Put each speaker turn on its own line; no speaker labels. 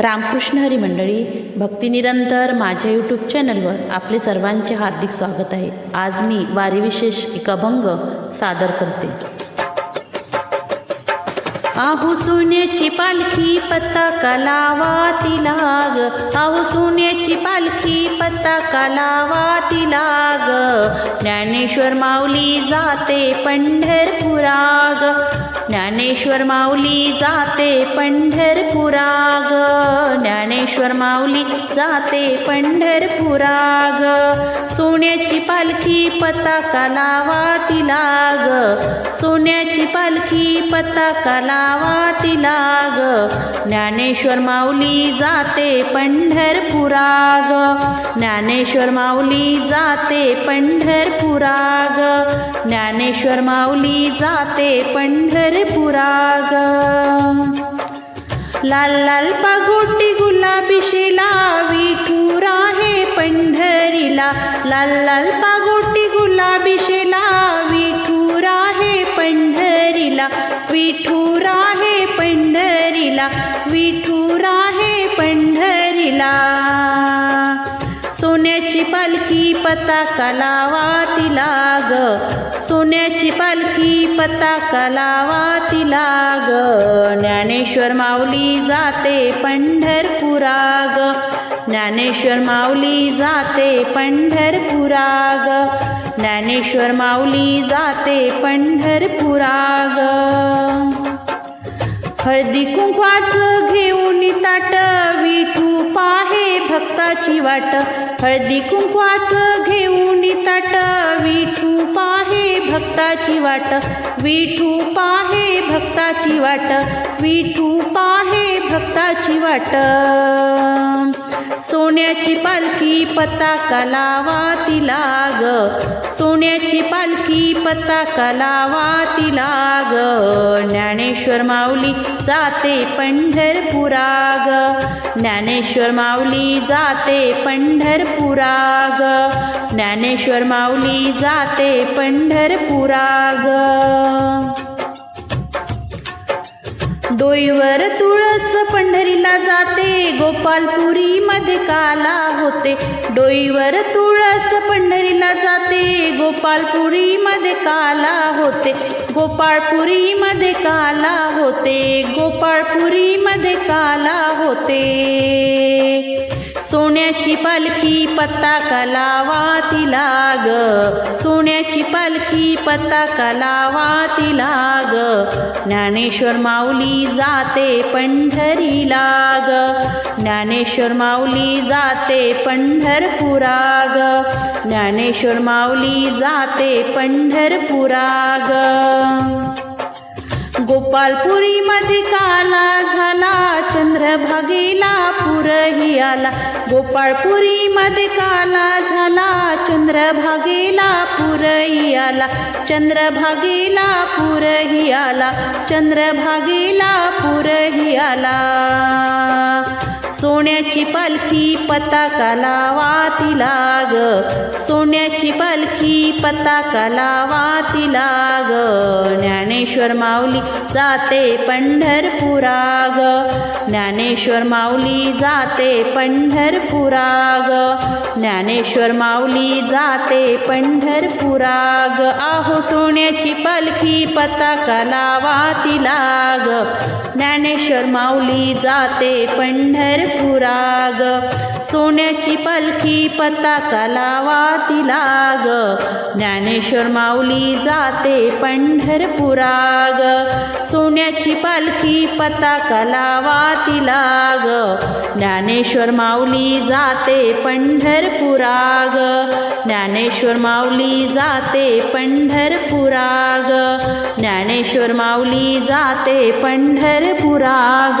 रामकृष्ण हरी मंडळी भक्तिनिरंतर माझ्या यूट्यूब चॅनलवर आपले सर्वांचे हार्दिक स्वागत आहे. आज मी वारीविशेष एक अभंग सादर करते. आहो सोन्याची पालखी पताका लावा तिला ग आहो सोन्याची पालखी पताका लावा तिला ग ज्ञानेश्वर माऊली जाते पंढरपुराग. ज्ञानेश्वर माऊली जाते पंढरपुरा ज्ञानेश्वर माऊली जाते पंढरपुरा सोन्याची पालखी पताका लावा तिला ग सोन्याची पालखी पताका लावा तिला ग ज्ञानेश्वर माऊली जाते पंढरपुराग. ज्ञानेश्वर माऊली जाते पंढरपुराग. ज्ञानेश्वर माऊली जाते पंढर ग लाल लाल पागोटी गुलाबी शिला विठूर आहे पंढरीला. लाल लाल पागोटी गुलाबी शिला विठूर आहे पंढरीला. विठूर आहे पंढरीला विठूर आहे पंढरीला. सोन्याची पालखी पताका लावा तिला ग सोन्याची पालखी पताका लावा तिला ग ज्ञानेश्वर माऊली जाते पंढरपुरा ग ज्ञानेश्वर माऊली जाते पंढरपुरा ग ज्ञानेश्वर माऊली जाते पंढरपुरा ग हळदी कुंकवाचं घेऊन ताट विठू पाहे भक्ताची वाट. हळदी कुंकवाचं घेऊन ताट विठू पाहे भक्ताची वाट. विठू पाहे भक्ताची वाट विठू पाहे भक्ताची वाट. सोन्याची पालखी पताका लावा तिला ग सोन्याची पालखी पताका लावा तिला ग ज्ञानेश्वर माऊली जाते पंढरपुरा ग ज्ञानेश्वर माऊली जाते पंढरपुराग. ज्ञानेश्वर माऊली जाते पंढरपुरा डोईवर तुळस पंढरीला जाते गोपालपुरी मध्ये काला होते. डोईवर तुळस पंढरीला जाते गोपालपुरी मध्ये काला होते. गोपाळपुरी मध्ये काला होते. गोपाळपुरीमध्ये काला होते. सोन्याची पालखी पताका लावा तिला ग सोन्याची पालखी पताका लावा तिला ग ज्ञानेश्वर माऊली जाते पंढरीला ग ज्ञानेश्वर माऊली जाते पंढरपुरा ग ज्ञानेश्वर माऊली जाते पंढरपुरा ग गोपालपुरी मध्ये काला झाला चंद्रभागेला पुरही आला गोपाळपुरी मध्ये काला झाला चंद्रभागेला पुरही आला चंद्रभागेला पुरही आला चंद्रभागेला पुरही आला सोन्याची पालखी पताका लावा तिला ग सोन्याची पालखी पताका लावा तिला ग ज्ञानेश्वर माऊली जाते पंढरपुरा ग ज्ञानेश्वर माऊली जाते पंढरपुरा ग ज्ञानेश्वर माऊली जाते पंढरपुरा ग आहो सोन्याची पालखी पताका लावा तिला ग ज्ञानेश्वर माऊली जाते पंढरपुरा ग सोन्याची पालखी पताका लावा तिला ग ज्ञानेश्वर माऊली जाते पंढरपुराग. सोन्याची पालखी पताका लावा तिला ग ज्ञानेश्वर माऊली जाते पंढरपुराग. ज्ञानेश्वर माऊली जाते पंढरपुराग. ज्ञानेश्वर माऊली जाते पंढरपुराग.